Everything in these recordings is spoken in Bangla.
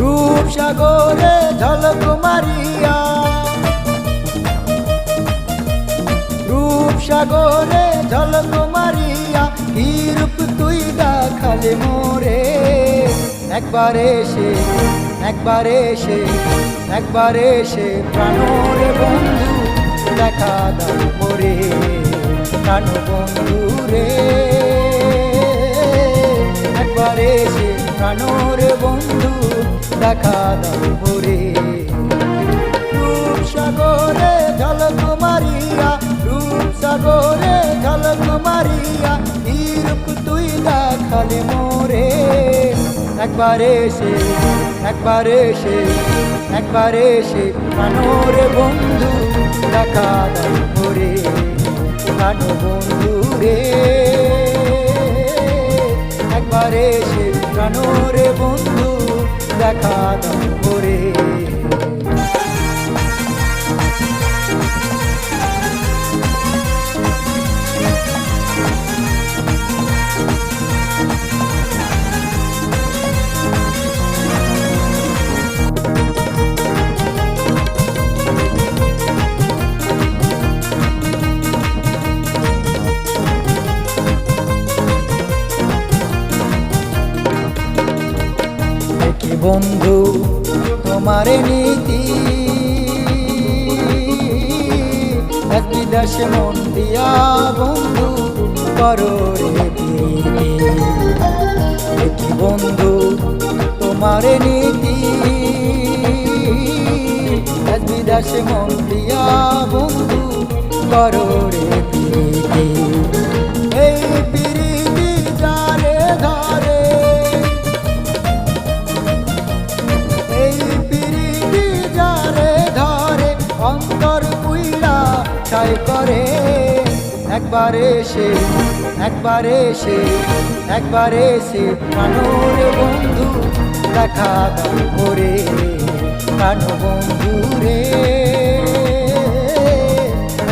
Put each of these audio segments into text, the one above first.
রূপসাগরে ঝলক মারিয়া। রূপসাগরে ঝলক মারিয়া, কি রূপ তুই দেখালে মোরে? একবার এসে একবার এসে একবার এসে প্রাণরে বন্ধু দেখা দাও মোরে। প্রাণ বন্ধু রে একবার এসে প্রাণরে বন্ধু দেখা দাও মোরে রূপ সাগরে ঝলক মারিয়া রূপ সাগরে ঝলক মারিয়া রূপ তুই দেখালে মোরে। একবার এসে একবার এসে একবার এসে প্রাণর বন্ধু দেখা দাও প্রাণ বন্ধু রে একবার এসে প্রাণর বন্ধু দেখা দাও মোরে বন্ধু, তোমার নীতি। বিদেশে মন দিয়া বন্ধু, করো রে বন্ধু, তোমার নীতি। বিদেশে মন দিয়া বন্ধু, করো রে ছাই করে। একবার এসে একবার এসে একবার এসে কানোর বন্ধু দেখা করে। কানো বন্ধু রে,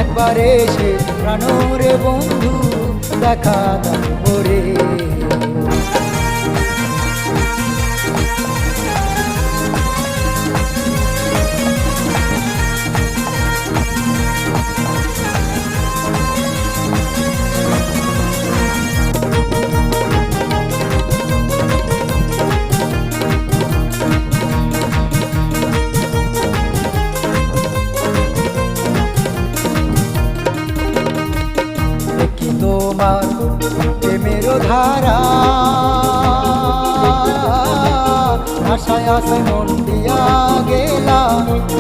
একবার এসে প্রাণুর বন্ধু দেখি তোমার প্রেমের ধারা। আশায় আশায় মন দিয়া গেলা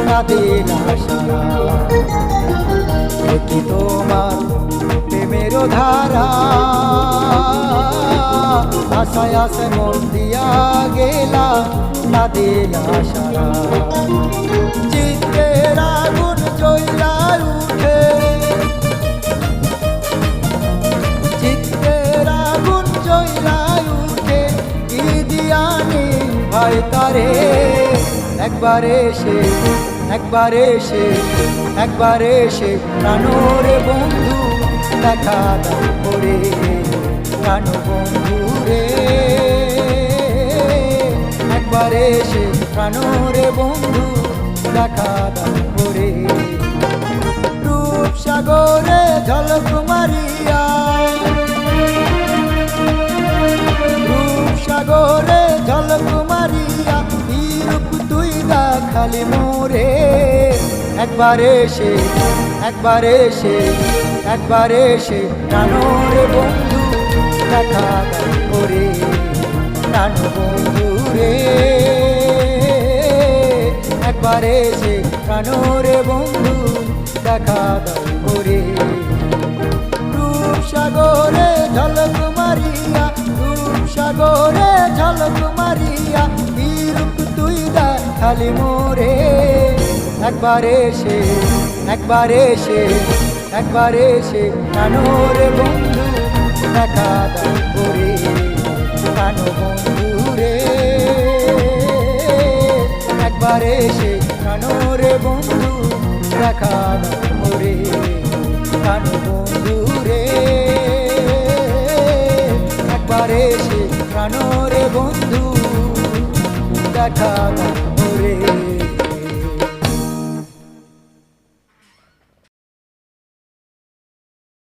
কাঁদিলা সারা। দেখি তোমার প্রেমের ধারা। আশায় আশায় মন দিয়া গেলা কাঁদিলা সারা। চিত্রের আগুন ভাই তারে। একবার এসে একবার এসে একবার এসে প্রাণর বন্ধু দেখা করে। প্রাণ বন্ধু রে। একবার এসে প্রাণর বন্ধু দেখা দাও দেখালি মোরে। একবার এসে একবার এসে একবার এসে প্রাণর বন্ধু দেখা করে প্রাণ বন্ধু রে। একবার এসে প্রাণরে বন্ধু দেখা করে রূপ সাগরে ঝলক মারিয়া রূপ সাগরে ঝলক দেখালি মোরে একবার এসে একবার এসে একবার এসে প্রাণরে বন্ধু? দেখা দাও করে প্রাণ বন্ধু রে? একবার এসে প্রাণরে বন্ধু? দেখা দাও রে প্রাণ বন্ধু রে? একবার এসে প্রাণরে বন্ধু? দেখা